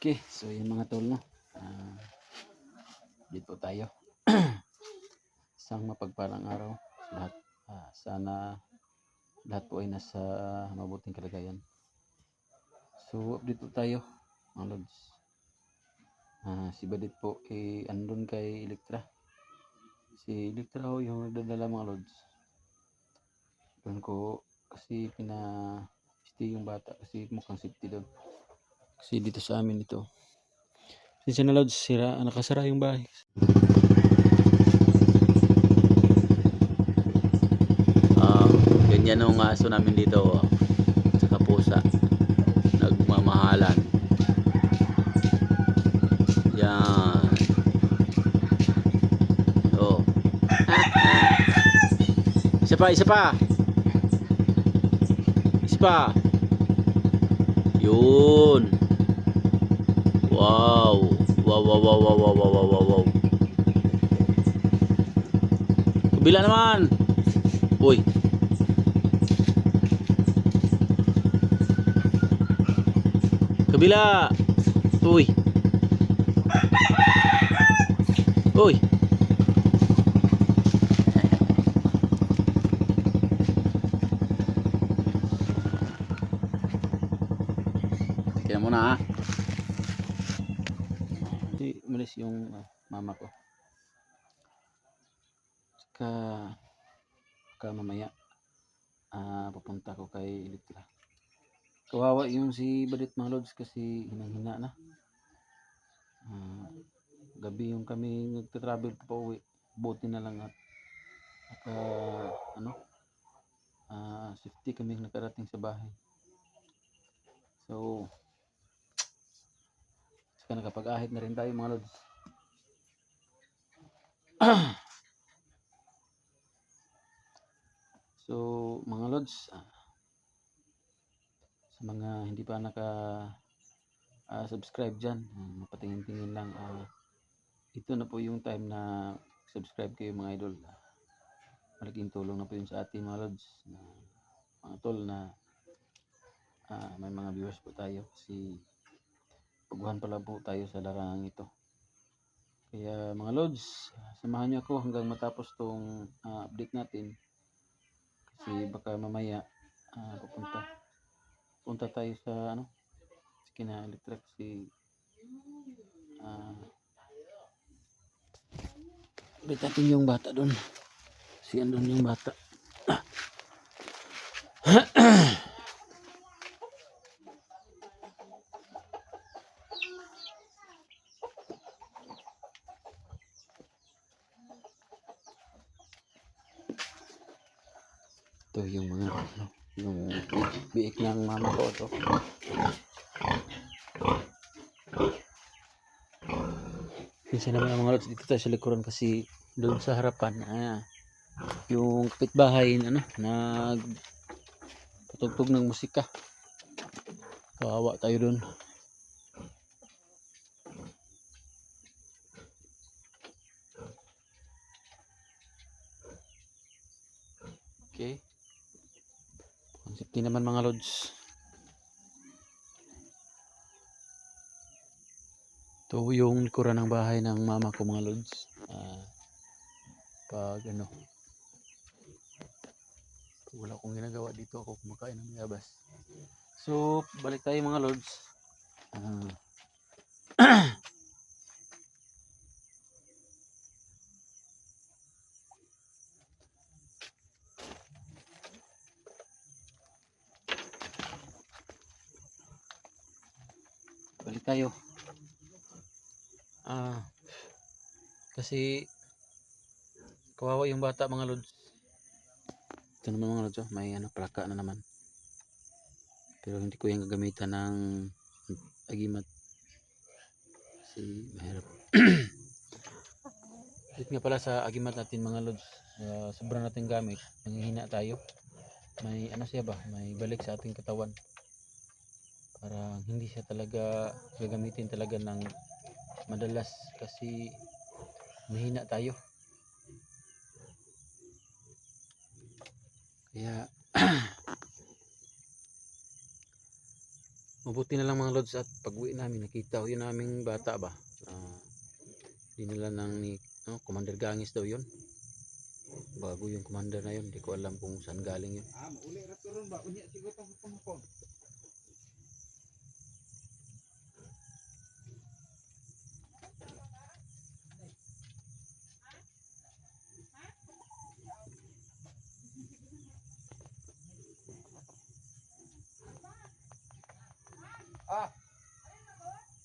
Okay, so yung mga tol no. Ah, dito tayo. Isang mapagpalang araw lahat. Ah, sana lahat po ay nasa mabuting kalagayan. So, update po tayo, mga lods. Ah, si Badit po eh andun kay Electra. Si Electra ho yung nagdadala mga lods. Doon ko kasi pina stay yung bata kasi mukhang safety doon. Kasi dito sa amin ito. Since na lods, sira, nakasara yung bahay. Ah, ganyan ang aso namin dito. Oh. Saka pusa. Nagmamahalan. Yan. Oh. isa pa, isa pa. Isa pa. Yun. Wow. Wow, wow, wow, wow, wow, wow, wow, wow. Kabila naman. Uy. Kabila. Uy. Uy. Kaya muna ha. Umalis yung ah, mama ko. Saka, saka mamaya, ah, pupunta ko kay Electra. Kawawa yung si Badit mga kasi hinang-hina na. Ah, gabi yung kami nagta-travel pa uwi. Buti na lang at naka, ano, ah, safety kami nakarating sa bahay. So, saka nakapag-ahit na rin tayo mga lods. so, mga lods, sa mga hindi pa naka ah, subscribe dyan, ah, mapatingin-tingin lang, ah, ito na po yung time na subscribe kayo mga idol. Malaking tulong na po yun sa ating mga lods. Na, mga tol na ah, may mga viewers po tayo kasi Paguhan pala po tayo sa larangang ito. Kaya mga lods, samahan niyo ako hanggang matapos tong ah, update natin. Kasi baka mamaya ah, pupunta punta tayo sa ano sa kina electric si ah update natin yung bata doon. Si andun yung bata. Ito yung mga ano, yung biik ng mama ko to. Minsan naman ang mga lods dito tayo sa likuran kasi doon sa harapan ah, yung kapitbahay ano nag patugtog ng musika. Kawawa tayo doon. Okay. Ang safety naman mga lods. Ito yung likuran ng bahay ng mama ko mga lods. Ah, pag ano, wala akong ginagawa dito ako kumakain ng yabas. So, balik tayo mga lods. Ah, tayo. Ah, kasi kawawa yung bata mga lods. Ito naman mga lods, oh, may ano, plaka na naman. Pero hindi ko yung gagamitan ng agimat. Kasi mahirap. Dito nga pala sa agimat natin mga lods, uh, sobrang natin gamit, nanghihina tayo. May ano siya ba, may balik sa ating katawan. Para hindi siya talaga gagamitin talaga ng madalas kasi mahina tayo. Kaya Mabuti na lang mga lods at pag uwi namin nakita ko yun naming bata ba. Ah, dinala ng ni no, Commander Gangis daw yun. Bago yung commander na yun, hindi ko alam kung saan galing yun. Ah, mauli ra turon ba? Unya siguro tong pangkon.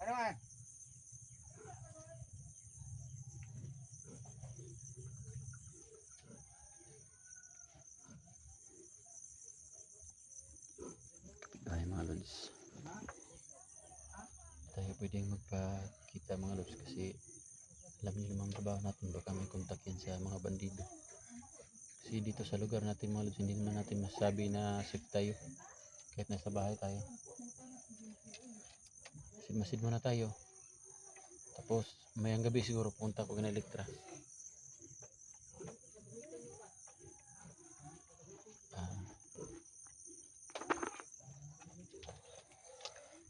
Ano man? Ay mga lods. Tayo pwedeng magpakita mga lods kasi alam niyo naman trabaho natin baka may kontak yan sa mga bandido. Kasi dito sa lugar natin mga lods hindi naman natin masabi na safe tayo kahit nasa bahay tayo. Masid muna tayo. Tapos mayang gabi siguro punta ko na Elektra. Ah,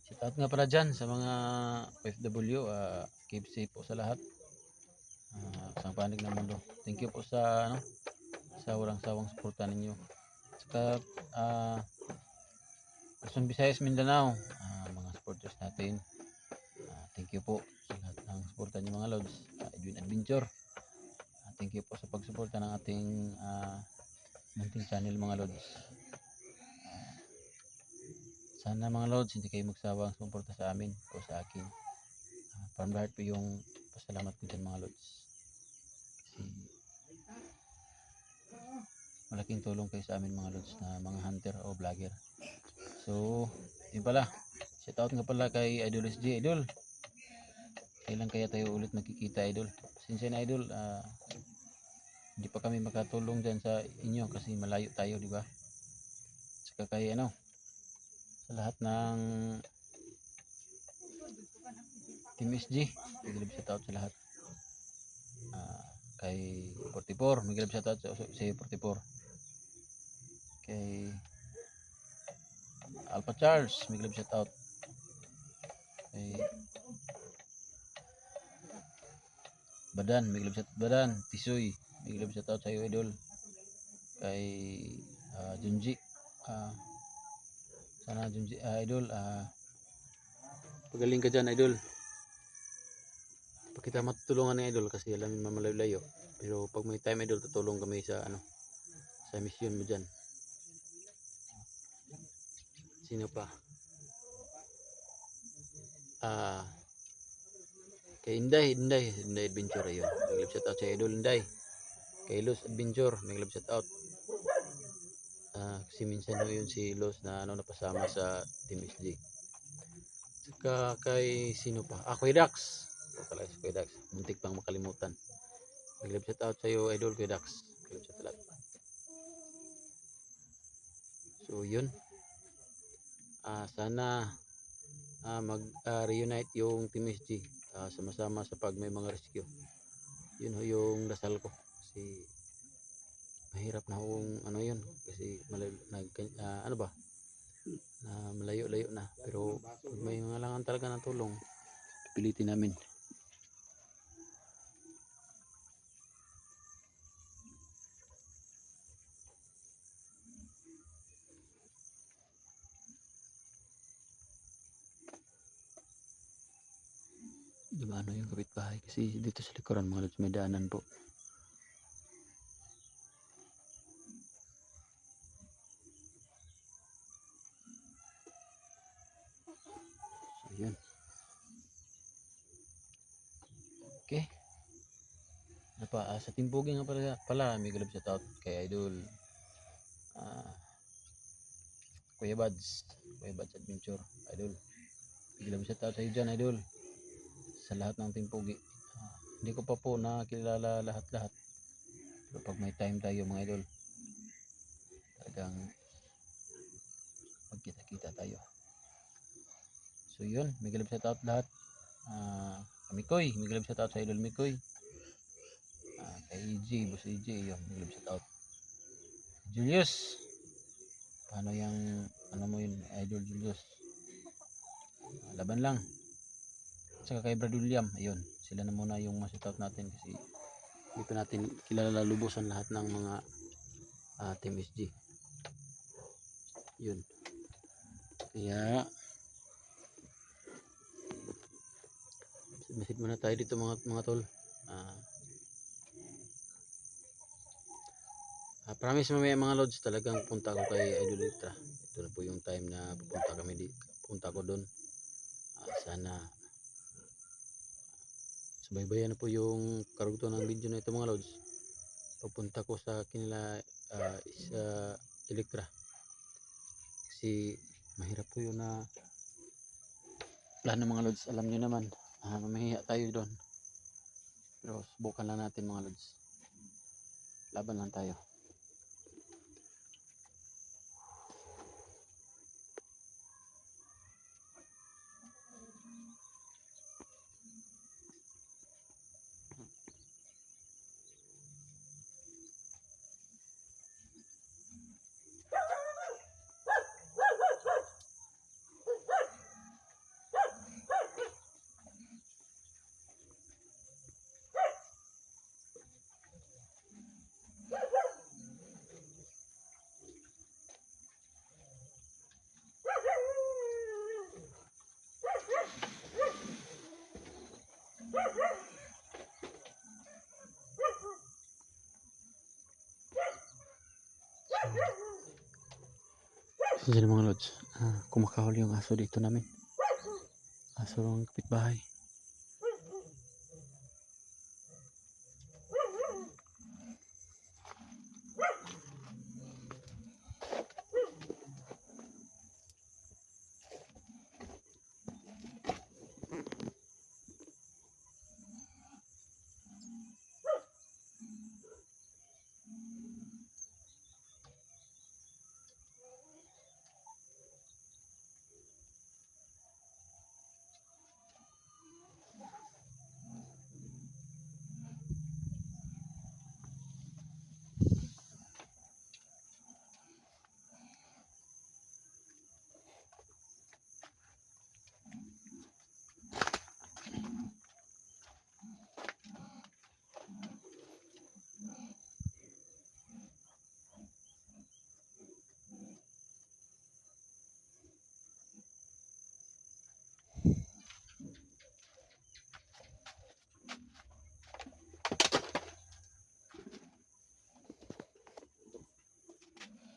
Shout out nga pala dyan sa mga OFW, uh, keep safe po sa lahat. Uh, sa panig ng mundo. Thank you po sa ano sa walang sawang suporta ninyo. Saka uh, Luzon, Visayas, Mindanao, ah, mga supporters natin. You po sa lahat ng suporta niyo mga lods. Uh, Edwin Adventure. Ah, thank you po sa pagsuporta ng ating uh, munting channel mga lods. Sana mga lods, hindi kayo magsawang sumuporta sa amin o sa akin. Uh, from the heart po yung pasalamat ko dyan mga lods. Kasi malaking tulong kayo sa amin mga lods na mga hunter o vlogger. So, yun pala. Shout out nga pala kay Idol SG Idol. Kailan kaya tayo ulit magkikita Idol? Since na Idol, ah, hindi pa kami makatulong dyan sa inyo kasi malayo tayo, di ba? Saka kay ano, sa lahat ng Team SG, Miguel shout out sa lahat. Ah, kay 44, Miguel shout out sa, sa 44. Kay Alpha Charles, Miguel shout out. Kay Badan, shout out Badan, Tisoy, Miguel shout out sa idol. Kay ah, Junji, ah, sana Junji ah, idol, ah, pagaling ka dyan idol. Pag kita matutulungan ni idol kasi alam mo malayo-layo. Pero pag may time idol, tutulong kami sa ano, sa mission mo dyan. Sino pa? Ah, kay Inday, Inday, Inday Adventure ayun. May shout out sa idol Inday. Kay Los Adventure, may shout out. Ah, kasi minsan ho yun si Los na ano napasama sa Team SG. Saka kay sino pa? Ah, kay Dax. Si Kuya Dax. Muntik pang makalimutan. May shout out sa iyo, idol Kuya Dax. May shout out. So, yun. Ah, sana ah, mag-reunite yung Team SG. Ah, sama-sama sa pag may mga rescue. Yun ho yung dasal ko. Kasi mahirap na hong ano yun. Kasi malayo, nag, ah, ano ba? na malayo-layo na. Pero pag may mga langan talaga ng tulong, pilitin namin. Dumano yung kapitbahay kasi dito sa likuran mga lods may daanan po. So, yun. Okay. Ano pa, ah, sa Timbugi nga pala, pala may galab shout out kay Idol. Ah, Kuya Bads. Kuya Bads Adventure. Idol. May galab shout out sa iyo dyan, Idol. Sa lahat ng Timbugi. Ah, hindi ko pa po nakilala lahat-lahat. Pero pag may time tayo mga Idol, talagang magkita-kita tayo. So yun, may galab shout out lahat. Ah, Mikoy, may galab shout out sa idol Mikoy. Ah, kay EJ, boss EJ, yun, may galab shout out. Julius. Paano yung ano mo yun, idol Julius? laban lang. Saka kay Brad William, ayun, sila na muna yung masutout natin kasi hindi pa natin kilala lubusan lahat ng mga ah, Team SG. Yun. Kaya message muna tayo dito mga mga tol. Ah, Ah, promise mamaya mga lods talagang punta ako kay Idol Electra. Ito na po yung time na pupunta kami di punta ko doon. Ah, sana subaybayan na po yung karugto ng video na ito mga lods. Papunta ko sa kanila ah, sa Electra. Kasi mahirap po yun na plano mga lods. Alam nyo naman, ah, mamahiya tayo doon. Pero subukan lang natin mga lods. Laban lang tayo. Sila mga lods, ah, kumakahol yung aso dito namin. Aso ng kapitbahay.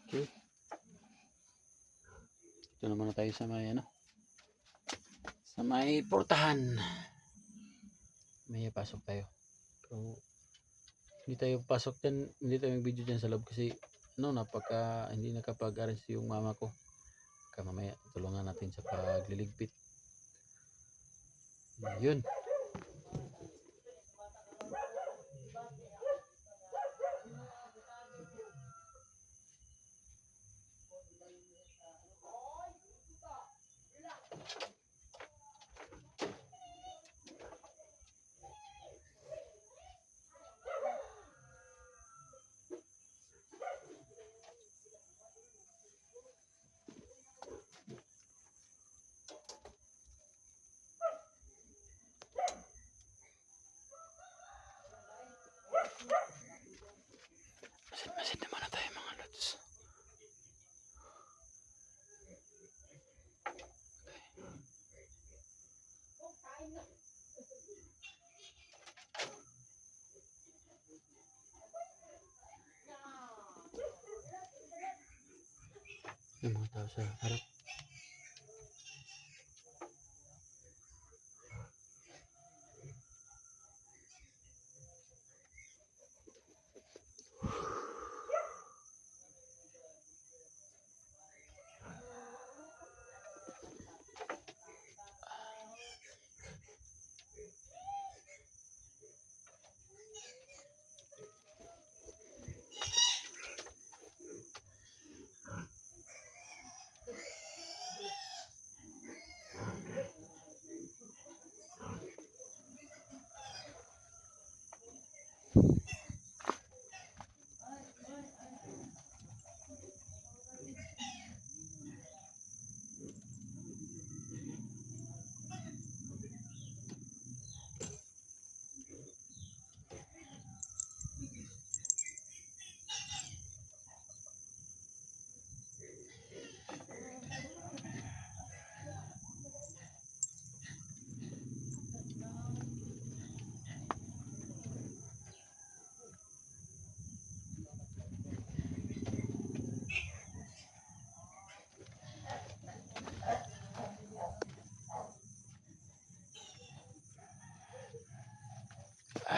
Okay. Ito naman na tayo sa may ano. Sa may portahan. May pasok tayo. Pero hindi tayo pasok dyan, hindi tayo mag-video dyan sa loob kasi ano, napaka hindi nakapag-arrange yung mama ko. Kaya mamaya tulungan natin sa pagliligpit. Yun. Yung mga tao sa harap.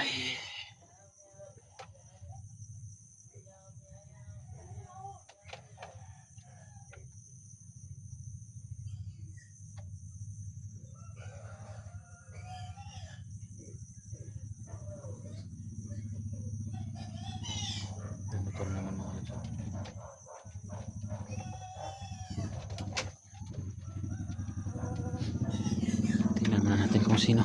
Ay. May motor naman mga lods. Tingnan muna natin kung sino.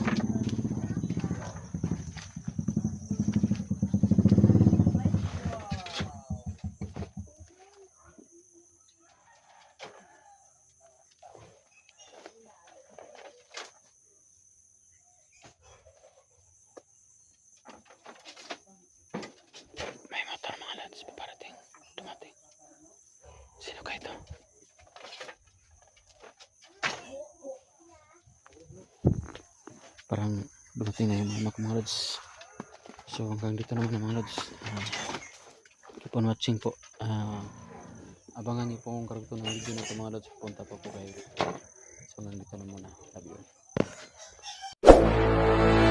May motor mga lads, paparating. Dumating. Sino kaya ito? Parang dumating na yung ko mga lods. So hanggang dito naman mga lods. Ah, keep on watching po. Ah, abangan niyo po kung karagto ng video na ito mga lods. Punta pa po kayo. So hanggang dito na muna. Love you all.